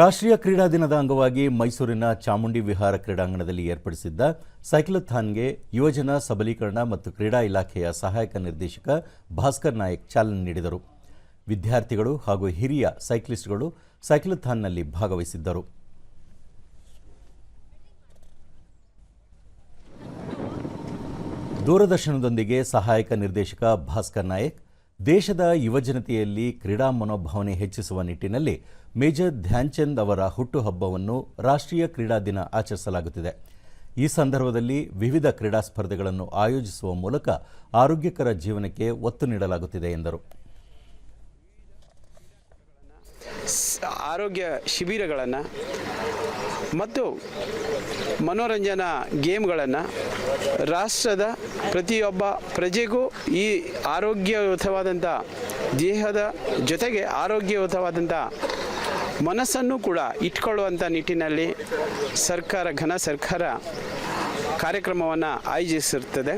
ರಾಷ್ಟ್ರೀಯ ಕ್ರೀಡಾ ದಿನದ ಅಂಗವಾಗಿ ಮೈಸೂರಿನ ಚಾಮುಂಡಿ ವಿಹಾರ ಕ್ರೀಡಾಂಗಣದಲ್ಲಿ ಏರ್ಪಡಿಸಿದ್ದ ಸೈಕ್ಲಥಾನ್ಗೆ ಯುವಜನ ಸಬಲೀಕರಣ ಮತ್ತು ಕ್ರೀಡಾ ಇಲಾಖೆಯ ಸಹಾಯಕ ನಿರ್ದೇಶಕ ಭಾಸ್ಕರ್ ನಾಯಕ್ ಚಾಲನೆ ನೀಡಿದರು. ವಿದ್ಯಾರ್ಥಿಗಳು ಹಾಗೂ ಹಿರಿಯ ಸೈಕ್ಲಿಸ್ಟ್ಗಳು ಸೈಕ್ಲಥಾನ್ನಲ್ಲಿ ಭಾಗವಹಿಸಿದ್ದರು. ದೂರದರ್ಶನದೊಂದಿಗೆ ಸಹಾಯಕ ನಿರ್ದೇಶಕ ಭಾಸ್ಕರ್ ನಾಯಕ್ ದೇಶದ ಯುವಜನತೆಯಲ್ಲಿ ಕ್ರೀಡಾ ಮನೋಭಾವನೆ ಹೆಚ್ಚಿಸುವ ನಿಟ್ಟಿನಲ್ಲಿ ಮೇಜರ್ ಧ್ಯಾನ್ಚಂದ್ ಅವರ ಹುಟ್ಟುಹಬ್ಬವನ್ನು ರಾಷ್ಟ್ರೀಯ ಕ್ರೀಡಾ ದಿನ ಆಚರಿಸಲಾಗುತ್ತಿದೆ. ಈ ಸಂದರ್ಭದಲ್ಲಿ ವಿವಿಧ ಕ್ರೀಡಾ ಸ್ಪರ್ಧೆಗಳನ್ನು ಆಯೋಜಿಸುವ ಮೂಲಕ ಆರೋಗ್ಯಕರ ಜೀವನಕ್ಕೆ ಒತ್ತು ನೀಡಲಾಗುತ್ತಿದೆ ಎಂದರು. ಆರೋಗ್ಯ ಶಿಬಿರಗಳನ್ನು ಮತ್ತು ಮನೋರಂಜನಾ ಗೇಮ್ಗಳನ್ನು ರಾಷ್ಟ್ರದ ಪ್ರತಿಯೊಬ್ಬ ಪ್ರಜೆಗೂ ಈ ಆರೋಗ್ಯಯುತವಾದಂಥ ದೇಹದ ಜೊತೆಗೆ ಆರೋಗ್ಯಯುತವಾದಂಥ ಮನಸ್ಸನ್ನು ಕೂಡ ಇಟ್ಕೊಳ್ಳುವಂಥ ನಿಟ್ಟಿನಲ್ಲಿ ಸರ್ಕಾರ ಘನ ಸರ್ಕಾರ ಕಾರ್ಯಕ್ರಮವನ್ನು ಆಯೋಜಿಸಿರ್ತದೆ.